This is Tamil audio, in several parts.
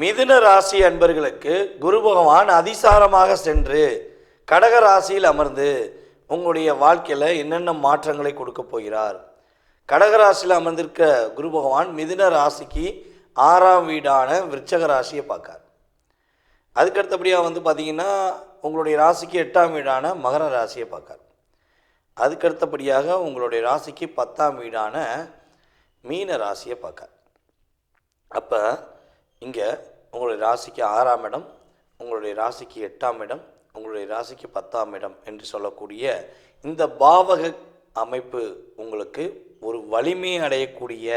மிதுன ராசி அன்பர்களுக்கு குரு பகவான் அதிசாரமாக சென்று கடக ராசியில் அமர்ந்து உங்களுடைய வாழ்க்கையில் என்னென்ன மாற்றங்களை கொடுக்க போகிறார்? கடகராசியில் அமர்ந்திருக்க குரு பகவான் மிதுன ராசிக்கு ஆறாம் வீடான விருச்சக ராசியை பார்க்கார். அதுக்கு அடுத்தபடியாக வந்து பார்த்தீங்கன்னா உங்களுடைய ராசிக்கு எட்டாம் வீடான மகர ராசியை பார்க்கார். அதுக்கு அடுத்தபடியாக உங்களுடைய ராசிக்கு பத்தாம் வீடான மீன ராசியை பார்க்கார். அப்போ இங்கே உங்களுடைய ராசிக்கு ஆறாம் இடம் உங்களுடைய ராசிக்கு எட்டாம் இடம் உங்களுடைய ராசிக்கு பத்தாம் இடம் என்று சொல்லக்கூடிய இந்த பாவக அமைப்பு உங்களுக்கு ஒரு வலிமை அடையக்கூடிய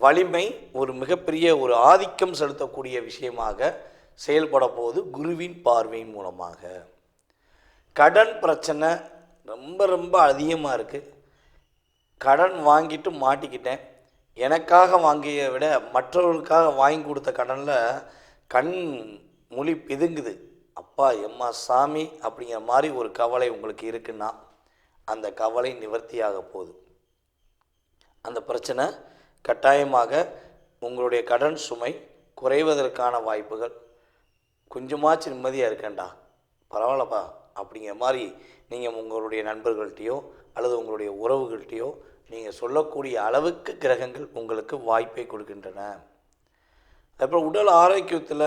வலிமை ஒரு மிகப்பெரிய ஒரு ஆதிக்கம் செலுத்தக்கூடிய விஷயமாக செயல்பட போது குருவின் பார்வையின் மூலமாக. கடன் பிரச்சனை ரொம்ப ரொம்ப அதிகமாக இருக்குது கடன் வாங்கிட்டு மாட்டிக்கிட்டேன். எனக்காக வாங்கிய விட மற்றவர்களுக்காக வாங்கி கொடுத்த கடனில் கண் மொழி பிதுங்குது. அப்பா எம்மா சாமி அப்படிங்கிற மாதிரி ஒரு கவலை உங்களுக்கு இருக்குன்னா அந்த கவலை நிவர்த்தியாக போகுது. அந்த பிரச்சனை கட்டாயமாக உங்களுடைய கடன் சுமை குறைவதற்கான வாய்ப்புகள். கொஞ்சமாச்சும் நிம்மதியாக இருக்கேன்டா. பரவாயில்லப்பா அப்படிங்கிற மாதிரி நீங்கள் உங்களுடைய நண்பர்கள்ட்டையோ அல்லது உங்களுடைய உறவுகள்கிட்டையோ நீங்கள் சொல்லக்கூடிய அளவுக்கு கிரகங்கள் உங்களுக்கு வாய்ப்பை கொடுக்கின்றன. அப்புறம் உடல் ஆரோக்கியத்தில்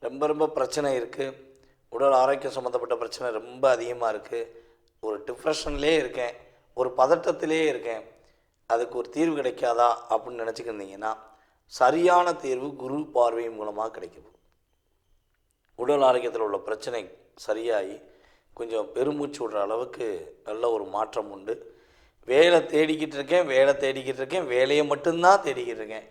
ரொம்ப ரொம்ப பிரச்சனை இருக்குது உடல் ஆரோக்கியம் சம்மந்தப்பட்ட பிரச்சனை ரொம்ப அதிகமாக இருக்குது ஒரு டிப்ரெஷன்லேயே இருக்கேன். ஒரு பதட்டத்திலே இருக்கேன். அதுக்கு ஒரு தீர்வு கிடைக்காதா அப்படின்னு நினச்சிக்கிருந்தீங்கன்னா சரியான தீர்வு குரு பார்வையின் மூலமாக கிடைக்கும். உடல் ஆரோக்கியத்தில் உள்ள பிரச்சனை சரியாகி கொஞ்சம் பெருமூச்சு விடுற அளவுக்கு நல்ல ஒரு மாற்றம் உண்டு. வேலை தேடிக்கிட்டு இருக்கேன் வேலை தேடிக்கிட்டு இருக்கேன் வேலையை மட்டும்தான் தேடிக்கிட்டு இருக்கேன்.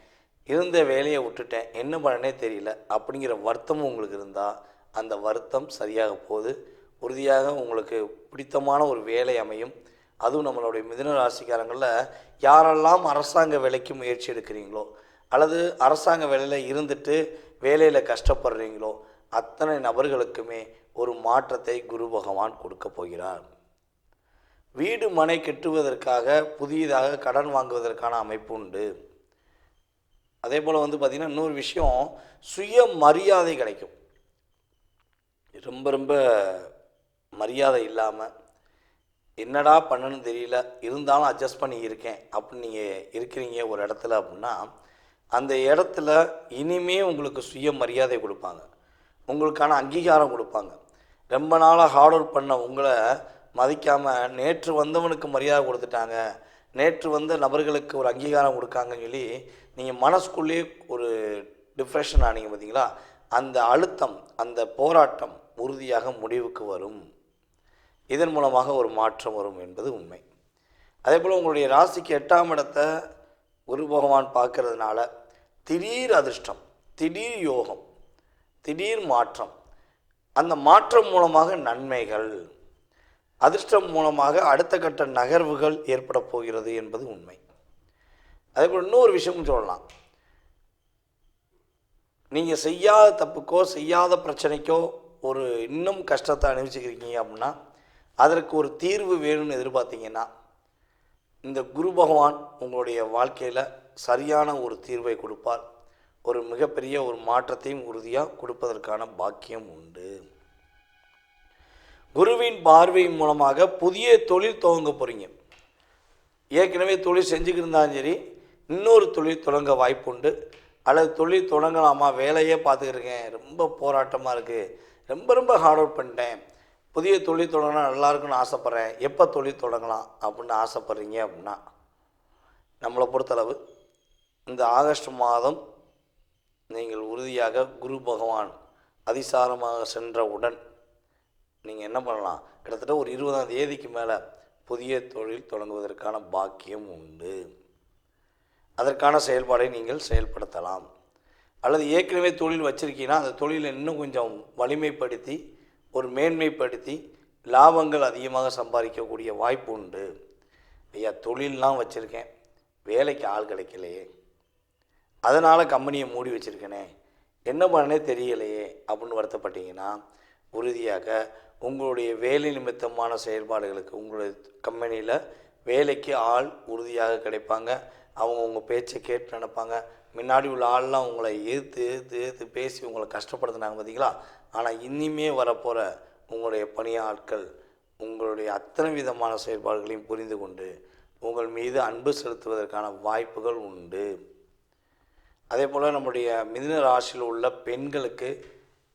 இருந்த வேலையை விட்டுட்டேன். என்ன பண்ணனே தெரியல. அப்படிங்கிற வருத்தமும் உங்களுக்கு இருந்தால் அந்த வருத்தம் சரியாக போகுது. உறுதியாக உங்களுக்கு பிடித்தமான ஒரு வேலை அமையும். அதுவும் நம்மளுடைய மிதுன ராசிக்காரங்களில் யாரெல்லாம் அரசாங்க வேலைக்கு முயற்சி எடுக்கிறீங்களோ அல்லது அரசாங்க வேலையில் இருந்துட்டு வேலையில் கஷ்டப்படுறீங்களோ அத்தனை நபர்களுக்குமே ஒரு மாற்றத்தை குரு பகவான் கொடுக்க போகிறார். வீடு மனை கெட்டுவதற்காக புதியதாக கடன் வாங்குவதற்கான அமைப்பு உண்டு. அதே போல் வந்து பார்த்திங்கன்னா இன்னொரு விஷயம் சுய மரியாதை கிடைக்கும். ரொம்ப ரொம்ப மரியாதை இல்லாமல் என்னடா பண்ணணும்னு தெரியல இருந்தாலும் அட்ஜஸ்ட் பண்ணி இருக்கேன் அப்படின்னு நீங்கள் இருக்கிறீங்க ஒரு இடத்துல அப்படின்னா அந்த இடத்துல இனிமே உங்களுக்கு சுய மரியாதை கொடுப்பாங்க. உங்களுக்கான அங்கீகாரம் கொடுப்பாங்க. ரொம்ப நாளாக ஹார்ட் ஒர்க் பண்ண உங்களை மதிக்காமல் நேற்று வந்தவனுக்கு மரியாதை கொடுத்துட்டாங்க. நேற்று வந்த நபர்களுக்கு ஒரு அங்கீகாரம் கொடுக்காங்கன்னு சொல்லி நீங்கள் மனசுக்குள்ளேயே ஒரு டிப்ரெஷன் ஆனீங்க பார்த்தீங்களா அந்த அழுத்தம் அந்த போராட்டம் உறுதியாக முடிவுக்கு வரும். இதன் மூலமாக ஒரு மாற்றம் வரும் என்பது உண்மை. அதே போல் உங்களுடைய ராசிக்கு எட்டாம் இடத்தை குரு பகவான் பார்க்கறதுனால திடீர் அதிர்ஷ்டம் திடீர் யோகம் திடீர் மாற்றம். அந்த மாற்றம் மூலமாக நன்மைகள். அதிர்ஷ்டம் மூலமாக அடுத்த கட்ட நகர்வுகள் ஏற்பட போகிறது என்பது உண்மை. அதே போல் இன்னொரு விஷயமும் சொல்லலாம். நீங்கள் செய்யாத தப்புக்கோ செய்யாத பிரச்சனைக்கோ ஒரு இன்னும் கஷ்டத்தை அனுபவிச்சுக்கிறீங்க அப்படின்னா அதற்கு ஒரு தீர்வு வேணும்னு எதிர்பார்த்தீங்கன்னா இந்த குரு பகவான் உங்களுடைய வாழ்க்கையில் சரியான ஒரு தீர்வை கொடுப்பார். ஒரு மிகப்பெரிய ஒரு மாற்றத்தையும் உறுதியாக கொடுப்பதற்கான பாக்கியம் உண்டு. குருவின் பார்வை மூலமாக புதிய தொழில் துவங்க போகிறீங்க ஏற்கனவே தொழில் செஞ்சுக்கிட்டு இருந்தாலும் சரி இன்னொரு தொழில் தொடங்க வாய்ப்பு உண்டு அல்லது தொழில் தொடங்கலாமா? வேலையே பார்த்துக்கிருக்கேன் ரொம்ப போராட்டமாக இருக்குது ரொம்ப ரொம்ப ஹார்ட் ஒர்க் பண்ணிட்டேன். புதிய தொழில் தொடங்கினா நல்லாயிருக்குன்னு ஆசைப்பட்றேன். எப்போ தொழில் தொடங்கலாம் அப்படின்னு ஆசைப்பட்றீங்க அப்படின்னா நம்மளை பொறுத்தளவு இந்த ஆகஸ்ட் மாதம் நீங்கள் உறுதியாக குரு பகவான் அதிசாரமாக சென்றவுடன் நீங்கள் என்ன பண்ணலாம்? கிட்டத்தட்ட ஒரு இருபதாம் தேதிக்கு மேலே புதிய தொழில் தொடங்குவதற்கான பாக்கியம் உண்டு. அதற்கான செயல்பாடை நீங்கள் செயல்படுத்தலாம். அல்லது ஏற்கனவே தொழில் வச்சுருக்கீங்கன்னா அந்த தொழிலை இன்னும் கொஞ்சம் வலிமைப்படுத்தி ஒரு மேன்மைப்படுத்தி லாபங்கள் அதிகமாக சம்பாதிக்கக்கூடிய வாய்ப்பு உண்டு. ஐயா தொழிலெலாம் வச்சுருக்கேன். வேலைக்கு ஆள் கிடைக்கலையே. அதனால் கம்பெனியை மூடி வச்சுருக்கேனே. என்ன பண்ணனே தெரியலையே அப்படின்னு வருத்தப்பட்டீங்கன்னா உறுதியாக உங்களுடைய வேலை நிமித்தமான செயல்பாடுகளுக்கு உங்களுடைய கம்பெனியில் வேலைக்கு ஆள் உறுதியாக கிடைப்பாங்க. அவங்க உங்கள் பேச்சை கேட்டு நினைப்பாங்க. முன்னாடி உள்ள ஆள்லாம் உங்களை எதிர்த்து எதிர்த்து எதிர்த்து பேசி உங்களை கஷ்டப்படுத்தினாங்க பார்த்தீங்களா ஆனால் இனிமே வரப்போகிற உங்களுடைய பணியாட்கள் உங்களுடைய அத்தனை விதமான செயல்பாடுகளையும் புரிந்து கொண்டு உங்கள் மீது அன்பு செலுத்துவதற்கான வாய்ப்புகள் உண்டு. அதே போல் நம்முடைய மிதுன ராசியில் உள்ள பெண்களுக்கு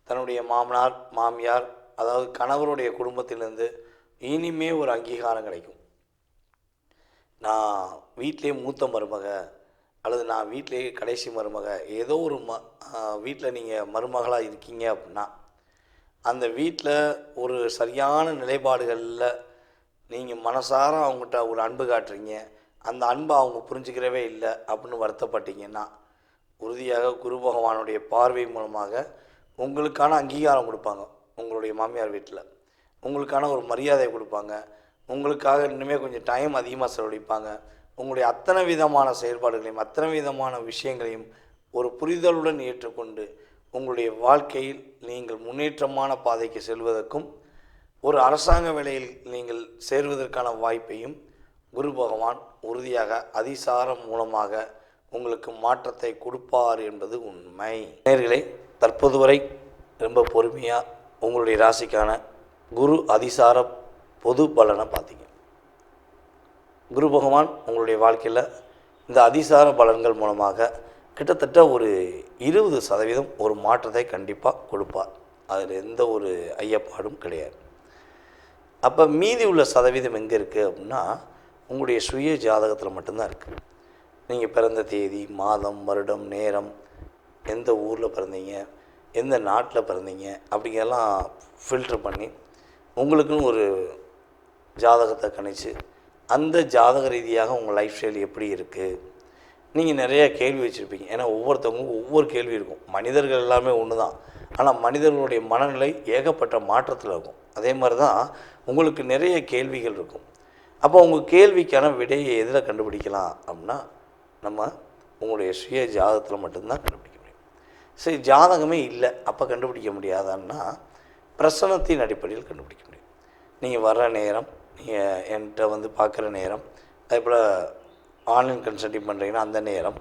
தன்னுடைய மாமனார் மாமியார் அதாவது கணவருடைய குடும்பத்திலேருந்து இனிமே ஒரு அங்கீகாரம் கிடைக்கும். நான் வீட்டிலே மூத்த மருமக அல்லது நான் வீட்டிலேயே கடைசி மருமக ஏதோ ஒரு ம வீட்டில் நீங்கள் மருமகளாக இருக்கீங்க அப்படின்னா அந்த வீட்டில் ஒரு சரியான நிலைப்பாடுகளில் நீங்கள் மனசார அவங்ககிட்ட ஒரு அன்பு காட்டுறீங்க. அந்த அன்பை அவங்க புரிஞ்சுக்கிறவே இல்லை அப்படின்னு வருத்தப்பட்டீங்கன்னா உறுதியாக குரு பகவானுடைய பார்வை மூலமாக உங்களுக்கான அங்கீகாரம் கொடுப்பாங்க. உங்களுடைய மாமியார் வீட்டில். உங்களுக்கான ஒரு மரியாதை கொடுப்பாங்க. உங்களுக்காக இன்னுமே கொஞ்சம் டைம் அதிகமாக செலவழிப்பாங்க. உங்களுடைய அத்தனை விதமான செயல்பாடுகளையும் அத்தனை விதமான விஷயங்களையும் ஒரு புரிதலுடன் ஏற்றுக்கொண்டு உங்களுடைய வாழ்க்கையில் நீங்கள் முன்னேற்றமான பாதைக்கு செல்வதற்கும் ஒரு அரசாங்க வேலையில் நீங்கள் சேர்வதற்கான வாய்ப்பையும் குரு பகவான் உறுதியாக அதிசாரம் மூலமாக உங்களுக்கு மாற்றத்தை கொடுப்பார் என்பது உண்மை. நேர்களை தற்போது வரை ரொம்ப பொறுமையாக உங்களுடைய ராசிக்கான குரு அதிசார பொது பலனை பார்த்தீங்க. குரு பகவான் உங்களுடைய வாழ்க்கையில் இந்த அதிசார பலன்கள் மூலமாக கிட்டத்தட்ட ஒரு இருபது சதவீதம் ஒரு மாற்றத்தை கண்டிப்பாக கொடுப்பார். அதில் எந்த ஒரு ஐயப்பாடும் கிடையாது. அப்போ மீதி உள்ள சதவீதம் எங்கே இருக்குது அப்படின்னா உங்களுடைய சுய ஜாதகத்தில் மட்டும்தான் இருக்குது நீங்கள் பிறந்த தேதி மாதம் வருடம் நேரம் எந்த ஊரில் பிறந்தீங்க எந்த நாட்டில் பிறந்தீங்க அப்படிங்கெல்லாம் ஃபில்ட்ரு பண்ணி உங்களுக்குன்னு ஒரு ஜாதகத்தை கணிச்சு அந்த ஜாதக ரீதியாக உங்கள் லைஃப் ஸ்டைல் எப்படி இருக்குது நீங்கள் நிறைய கேள்வி வச்சுருப்பீங்க. ஏன்னா ஒவ்வொருத்தவங்களுக்கும் ஒவ்வொரு கேள்வி இருக்கும். மனிதர்கள் எல்லாமே ஒன்று தான் ஆனால் மனிதர்களுடைய மனநிலை ஏகப்பட்ட மாற்றத்தில் இருக்கும். அதே மாதிரி தான் உங்களுக்கு நிறைய கேள்விகள் இருக்கும். அப்போ உங்கள் கேள்விக்கான விடையை எதில் கண்டுபிடிக்கலாம் அப்படின்னா நம்ம உங்களுடைய சுய ஜாதகத்தில் மட்டும்தான் கண்டுபிடிக்கலாம். சரி ஜாதகமே இல்லை. அப்போ கண்டுபிடிக்க முடியாதான்னா பிரசனத்தின் அடிப்படையில் கண்டுபிடிக்க முடியும். நீங்கள் வர்ற நேரம் நீங்கள் என்கிட்ட வந்து பார்க்குற நேரம் அதே போல் ஆன்லைன் கன்சல்டிங் பண்ணுறீங்கன்னா அந்த நேரம்.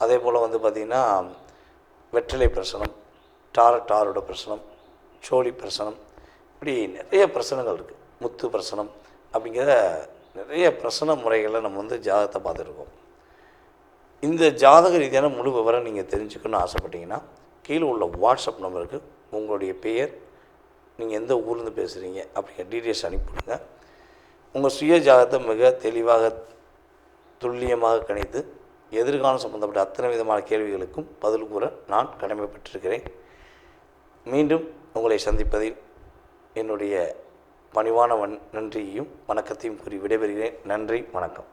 அதே போல் வந்து பார்த்திங்கன்னா வெற்றிலை பிரசனம் டாரட் டாரோட பிரசனம் சோழி பிரசனம் இப்படி நிறைய பிரசனங்கள் இருக்குது முத்து பிரசனம் அப்படிங்கிற நிறைய பிரசன முறைகளை நம்ம வந்து ஜாதகத்தை பார்த்துருக்கோம் இந்த ஜாதக ரீதியான முழு விவரம் நீங்கள் தெரிஞ்சுக்கணும்னு ஆசைப்பட்டீங்கன்னா கீழே உள்ள வாட்ஸ்அப் நம்பருக்கு உங்களுடைய பெயர் நீங்கள் எந்த ஊர்லேருந்து பேசுகிறீங்க அப்படிங்கிற டீட்டெயில்ஸ் அனுப்பிவிடுங்க. உங்கள் சுய ஜாதகத்தை மிக தெளிவாக துல்லியமாக கணித்து எதிர்காலம் சம்பந்தப்பட்ட அத்தனை விதமான கேள்விகளுக்கும் பதில் கூற நான் கடமைப்பட்டிருக்கிறேன். மீண்டும் உங்களை சந்திப்பதில் என்னுடைய பணிவான வன் நன்றியையும் வணக்கத்தையும் கூறி விடைபெறுகிறேன். நன்றி வணக்கம்.